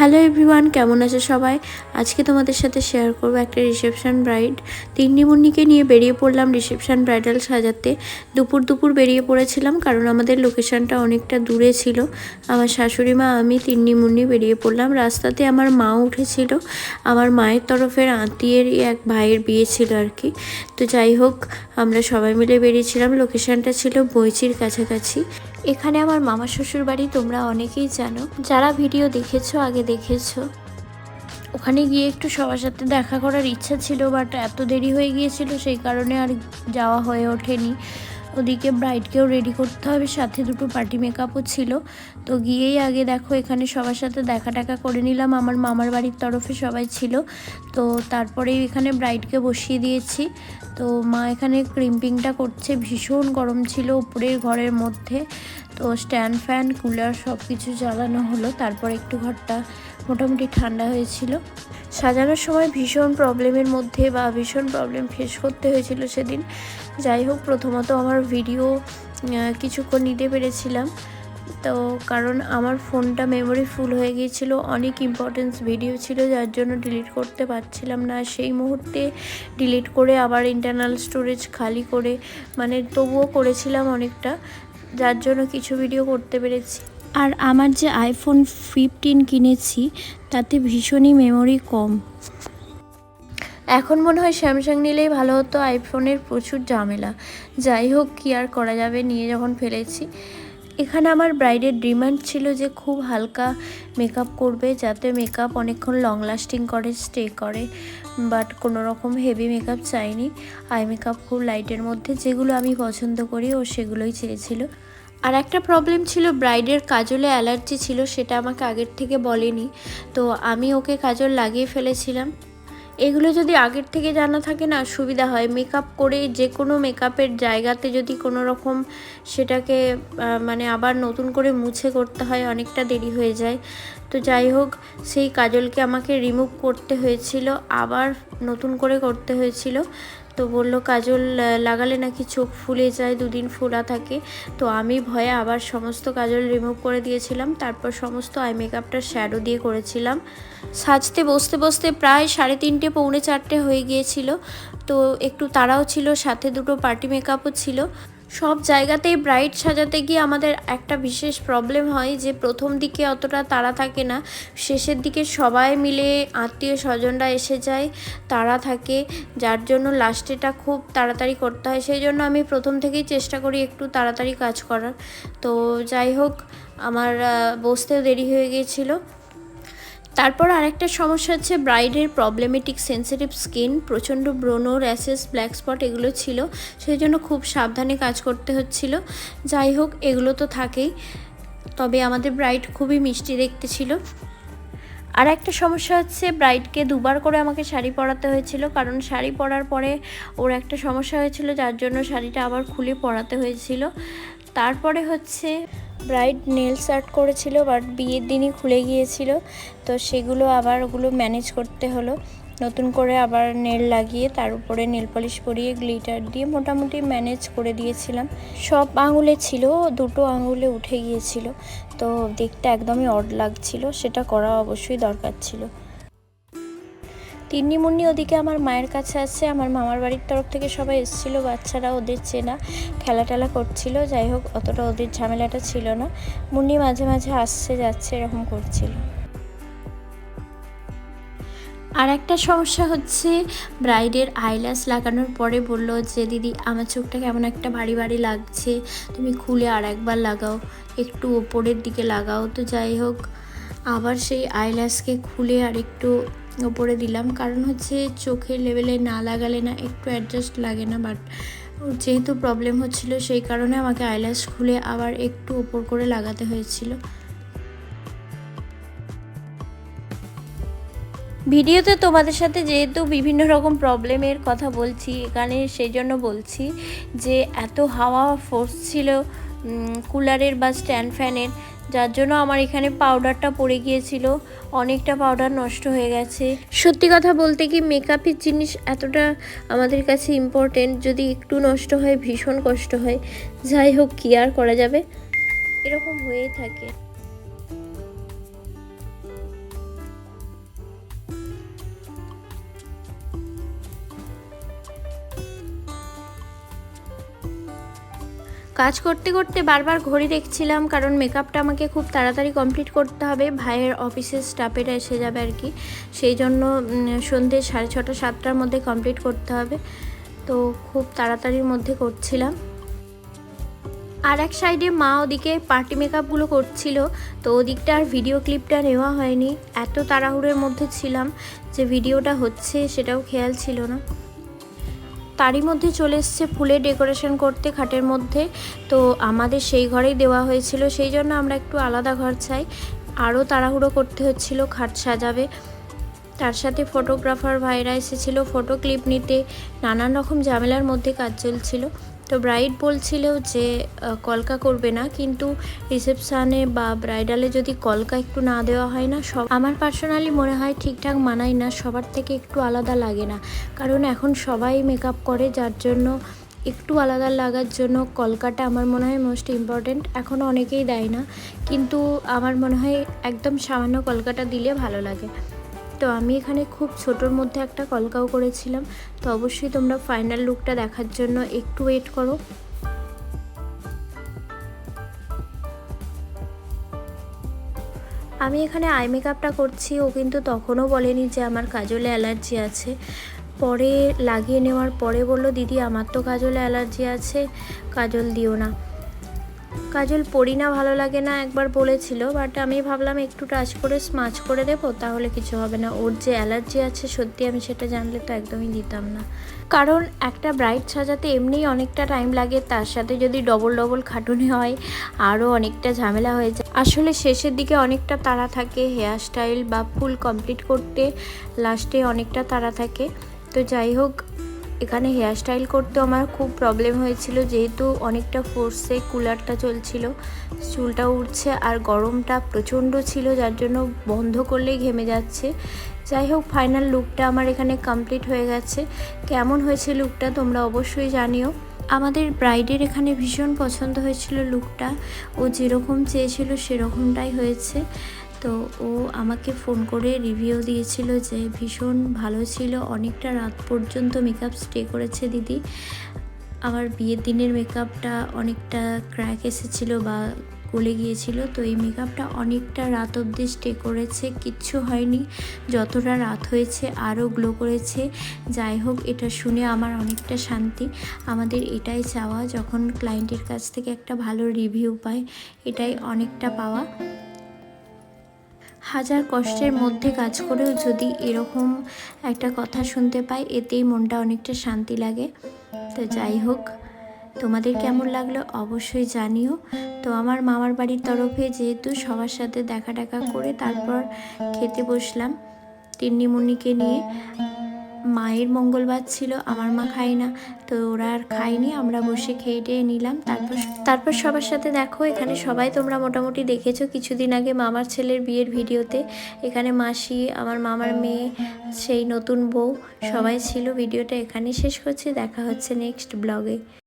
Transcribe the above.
Hello everyone, কেমন আছে সবাই? আজকে তোমাদের সাথে শেয়ার করব একটা রিসেপশন ব্রাইড তিন্নি মুন্নিকে নিয়ে বেরিয়ে পড়লাম রিসেপশন ব্রাইডাল সাজাতে। দুপুর দুপুর বেরিয়ে পড়েছিলাম কারণ আমাদের লোকেশনটা অনেকটা দূরে ছিল। আমার শাশুড়ি মা, আমি, তিন্নি মুন্নি বেরিয়ে পড়লাম। রাস্তাতে আমার মা উঠেছিল। আমার মায়ের তরফের আত্মীয়েরই এক ভাইয়ের বিয়ে ছিল আর কি। তো যাই হোক, আমরা সবাই মিলে বেরিয়েছিলাম। লোকেশনটা ছিল বইচির কাছাকাছি। এখানে আমার মামা শ্বশুর বাড়ি তোমরা অনেকেই জানো। যারা ভিডিও দেখেছ, আগে দেখেছ। ওখানে গিয়ে একটু সবার সাথে দেখা করার ইচ্ছা ছিল বাট এত দেরি হয়ে গিয়েছিল, সেই কারণে আর যাওয়া হয়ে ওঠেনি। ওদিকে ব্রাইডকেও রেডি করতে হবে, সাথে দুটো পার্টি মেকআপও ছিল। তো গিয়েই আগে দেখো, এখানে সবার সাথে দেখা টাকা করে নিলাম। আমার মামার বাড়ির তরফে সবাই ছিল। তো তারপরে এখানে ব্রাইডকে বসিয়ে দিয়েছি। তো মা এখানে ক্রিম্পিংটা করছে। ভীষণ গরম ছিল উপরের ঘরের মধ্যে। তো স্ট্যান্ড ফ্যান কুলার সব কিছু জ্বালানো হলো। তারপর একটু ঘরটা মোটামুটি ঠান্ডা হয়েছিল। সাজানোর সময় ভীষণ প্রবলেমের মধ্যে বা ভীষণ প্রবলেম ফেস করতে হয়েছিল সেদিন। যাই হোক, প্রথমত আমার ভিডিও কিছুক্ষণ নিতে পেরেছিলাম। তো কারণ আমার ফোনটা মেমোরি ফুল হয়ে গিয়েছিল, অনেক ইম্পর্টেন্স ভিডিও ছিল, যার জন্য ডিলিট করতে পারছিলাম না। সেই মুহূর্তে ডিলিট করে আবার ইন্টারনাল স্টোরেজ খালি করে মানে তবুও করেছিলাম অনেকটা, যার জন্য কিছু ভিডিও করতে পেরেছি। আর আমার যে আইফোন ফিফটিন কিনেছি, তাতে ভীষণই মেমোরি কম। এখন মনে হয় স্যামসাং নিলেই ভালো হতো আইফোনের প্রচুর ঝামেলা। যাই হোক, কি আর করা যাবে, নিয়ে যখন ফেলেছি। এখানে আমার ব্রাইডের ডিমান্ড ছিল যে খুব হালকা মেকআপ করবে, যাতে মেকআপ অনেকক্ষণ লং লাস্টিং করে স্টে করে। বাট কোনো রকম হেভি মেকআপ চাইনি। আই মেকআপ খুব লাইটের মধ্যে, যেগুলো আমি পছন্দ করি ও সেগুলোই চেয়েছিল। আর একটা প্রবলেম ছিল ব্রাইডের কাজলে অ্যালার্জি ছিল, সেটা আমাকে আগের থেকে বলেনি। তো আমি ওকে কাজল লাগিয়ে ফেলেছিলাম। এগুলো যদি আগের থেকে জানা থাকে না, সুবিধা হয়। মেকআপ করে যে কোনো মেকআপের জায়গাতে যদি কোনো রকম সেটাকে মানে আবার নতুন করে মুছে করতে হয়, অনেকটা দেরি হয়ে যায়। তো যাই হোক, সেই কাজলকে আমাকে রিমুভ করতে হয়েছিল, আবার নতুন করে করতে হয়েছিল। তো বলল, কাজল লাগালে নাকি চোখ ফুলে যায়, দুদিন ফোলা থাকে। তো আমি ভয়ে আবার সমস্ত কাজল রিমুভ করে দিয়েছিলাম। তারপর সমস্ত আই মেকআপটা শ্যাডো দিয়ে করেছিলাম। সাজতে, বসতে বসতে প্রায় সাড়ে তিনটে, পৌনে চারটে হয়ে গিয়েছিল। তো একটু তাড়াও ছিল, সাথে দুটো পার্টি মেকআপও ছিল। সব জায়গাতেই ব্রাইট সাজাতে গিয়ে আমাদের একটা বিশেষ প্রবলেম হয় যে প্রথম দিকে অতটা তাড়া থাকে না। শেষের দিকে সবাই মিলে আত্মীয় স্বজনরা এসে যায় তাড়া থাকে। যার জন্য লাস্টেটা খুব তাড়াতাড়ি করতে হয়। সেই জন্য আমি প্রথম থেকেই চেষ্টা করি একটু তাড়াতাড়ি কাজ করার। তো যাই হোক, আমার বসতেও দেরি হয়ে গিয়েছিল। তারপর আরেকটা সমস্যা হচ্ছে ব্রাইডের প্রবলেমেটিক সেন্সিটিভ স্কিন প্রচণ্ড ব্রোনো র্যাশেস ব্ল্যাক স্পট এগুলো ছিল সেই জন্য খুব সাবধানে কাজ করতে হচ্ছিল। যাই হোক, এগুলো তো থাকেই। তবে আমাদের ব্রাইড খুবই মিষ্টি দেখতে ছিল। আর একটা সমস্যা হচ্ছে ব্রাইডকে দুবার করে আমাকে শাড়ি পরাতে হয়েছিল, কারণ শাড়ি পরার পরে ওর একটা সমস্যা হয়েছিল, যার জন্য শাড়িটা আবার খুলে পরাতে হয়েছিল। তারপরে হচ্ছে ব্রাইড নেলস আর্ট করেছিল, বাট বিয়ের দিনই খুলে গিয়েছিল, তো সেগুলো আবার ওগুলো ম্যানেজ করতে হলো। নতুন করে আবার নেল লাগিয়ে তার উপরে নেল পলিশ পরিয়ে গ্লিটার দিয়ে মোটামুটি ম্যানেজ করে দিয়েছিলাম। সব আঙুলে ছিল, দুটো আঙুলে উঠে গিয়েছিল, তো দেখতে একদমই অড লাগছিল, সেটা করা অবশ্যই দরকার ছিল। তিন্নি মুন্নি ওদিকে আমার মায়ের কাছে আছে, আমার মামার বাড়ির তরফ থেকে সবাই এসেছিল, বাচ্চারা ওদের চেনা, খেলা টেলা করছিল, যাই হোক অতটা ওদের ঝামেলাটা ছিল না। মুন্নি মাঝে মাঝে আসছে, যাচ্ছে, এরকম করছিল। আর একটা সমস্যা হচ্ছে, ব্রাইডের আইলাস লাগানোর পরে বলল যে, দিদি, আমার চোখটা কেমন একটা ভারী ভারী লাগছে, তুমি খুলে আর একবার লাগাও, একটু ওপরের দিকে লাগাও। তো যাই হোক, আবার সেই আইলাসকে খুলে আর একটু ওপরে দিলাম। কারণ হচ্ছে চোখের লেভেলে না লাগালে না একটু অ্যাডজাস্ট লাগে না বাট যেহেতু প্রবলেম হচ্ছিল সেই কারণে আমাকে আইল্যাস খুলে আবার একটু ওপর করে লাগাতে হয়েছিল। ভিডিওতে তোমাদের সাথে যেহেতু বিভিন্ন রকম প্রবলেমের কথা বলছি, এখানে সেই জন্য বলছি যে এত হাওয়া ফোর্স ছিল কুলারের বা স্ট্যান্ড ফ্যানের যার জন্য আমার এখানে পাউডারটা পড়ে গিয়েছিল। অনেকটা পাউডার নষ্ট হয়ে গেছে। সত্যি কথা বলতে কি মেকআপের জিনিস এতটা আমাদের কাছে ইম্পর্টেন্ট যদি একটু নষ্ট হয়, ভীষণ কষ্ট হয়। যাই হোক, কি আর করা যাবে? এরকম হয়েই থাকে। কাজ করতে করতে বারবার ঘড়ি দেখছিলাম কারণ মেকআপটা আমাকে খুব তাড়াতাড়ি কমপ্লিট করতে হবে। ভাইয়ের অফিসের স্টাফেরা এসে যাবে আর কি। সেই জন্য উম, সন্ধে সাড়ে ছটা সাতটার মধ্যে কমপ্লিট করতে হবে। তো খুব তাড়াতাড়ির মধ্যে করছিলাম। আর এক সাইডে মা ওদিকে পার্টি মেকআপগুলো করছিল তো ওদিকটা আর ভিডিও ক্লিপটা নেওয়া হয়নি। এত তাড়াহুড়োর মধ্যে ছিলাম যে ভিডিওটা হচ্ছে সেটাও খেয়াল ছিল না। তারই মধ্যে চলে এসছে ফুলে ডেকোরেশন করতে খাটের মধ্যে। তো আমাদের সেই ঘরেই দেওয়া হয়েছিল, সেই জন্য আমরা একটু আলাদা ঘর চাই। আরও তাড়াহুড়ো করতে হচ্ছিল, খাট সাজাবে। তার সাথে ফটোগ্রাফার ভাইরা এসেছিল ফটো ক্লিপ নিতে। নানান রকম ঝামেলার মধ্যে কাজ চলছিল। তো ব্রাইড বলছিল যে কলকা করবে না, কিন্তু রিসেপশানে বা ব্রাইডালে যদি কলকা একটু না দেওয়া হয় না, সব আমার পার্সোনালি মনে হয় ঠিকঠাক মানায় না, সবার থেকে একটু আলাদা লাগে না। কারণ এখন সবাই মেকআপ করে, যার জন্য একটু আলাদা লাগার জন্য কলকাটা আমার মনে হয় মোস্ট ইম্পর্ট্যান্ট এখনও অনেকেই দেয় না, কিন্তু আমার মনে হয় একদম সামান্য কলকাটা দিলে ভালো লাগে। তো আমি এখানে খুব ছোটোর মধ্যে একটা কলকাও করেছিলাম। তো অবশ্যই তোমরা ফাইনাল লুকটা দেখার জন্য একটু ওয়েট করো। আমি এখানে আই মেকআপটা করছি, ও কিন্তু তখনও বলেনি যে আমার কাজলে অ্যালার্জি আছে। পরে লাগিয়ে নেওয়ার পরে বলল, দিদি, আমার তো কাজলে অ্যালার্জি আছে, কাজল দিও না। কাজল পরি না ভালো লাগে না একবার বলেছিল বাট আমি ভাবলাম একটু টাচ করে স্মাচ করে দেবো, তাহলে কিছু হবে না। ওর যে অ্যালার্জি আছে, সত্যি আমি সেটা জানলে তো একদমই দিতাম না। কারণ একটা ব্রাইড সাজাতে এমনিই অনেকটা টাইম লাগে, তার সাথে যদি ডবল ডবল খাটুনি হয় আরও অনেকটা ঝামেলা হয়ে যায়। আসলে শেষের দিকে অনেকটা তাড়া থাকে হেয়ার স্টাইল বা ফুল কমপ্লিট করতে লাস্টে অনেকটা তাড়া থাকে। তো যাই হোক এখানে হেয়ার স্টাইল করতে আমার খুব প্রবলেম হয়েছিল, যেহেতু অনেকটা ফোর্সে কুলারটা চলছিল। চুলটা উঠছে আর গরমটা প্রচণ্ড ছিল, যার জন্য বন্ধ করলেই ঘেমে যাচ্ছে। যাই হোক ফাইনাল লুকটা আমার এখানে কমপ্লিট হয়ে গেছে। কেমন হয়েছে লুকটা তোমরা অবশ্যই জানিও। আমাদের ব্রাইডের এখানে ভীষণ পছন্দ হয়েছিল লুকটা ও যেরকম চেয়েছিল সেরকমটাই হয়েছে। তো ও আমাকে ফোন করে রিভিউ দিয়েছিল যে ভীষণ ভালো ছিল। অনেকটা রাত পর্যন্ত মেকআপ স্টে করেছে দিদি। আমার বিয়ের দিনের মেকআপটা অনেকটা ক্র্যাক এসেছিল বা গলে গিয়েছিল। তো এই মেকআপটা অনেকটা রাত অবধি স্টে করেছে, কিচ্ছু হয়নি। যতটা রাত হয়েছে আরও গ্লো করেছে। যাই হোক, এটা শুনে আমার অনেকটা শান্তি। আমাদের এটাই চাওয়া, যখন ক্লায়েন্টের কাছ থেকে একটা ভালো রিভিউ পায়, এটাই অনেকটা পাওয়া। হাজার কষ্টের মধ্যে কাজ করেও যদি এরকম একটা কথা শুনতে পাই, এতেই মনটা অনেকটা শান্তি লাগে। তো যাই হোক, তোমাদের কেমন লাগল অবশ্যই জানিও। তো আমার মামার বাড়ির তরফে যেহেতু সবার সাথে দেখা টাকা করে তারপর খেতে বসলাম। তিন্নিমুন্নিকে নিয়ে মায়ের মঙ্গলবার ছিল, আমার মা খায় না, তো ওরা আর খায়নি, আমরা বসে খেয়ে টেয়ে নিলাম। তারপর তারপর সবার সাথে দেখো, এখানে সবাই তোমরা মোটামুটি দেখেছ কিছুদিন আগে মামার ছেলের বিয়ের ভিডিওতে। এখানে মাসি, আমার মামার মেয়ে, সেই নতুন বউ, সবাই ছিল, ভিডিওটা এখানেই শেষ করছি, দেখা হচ্ছে নেক্সট ব্লগে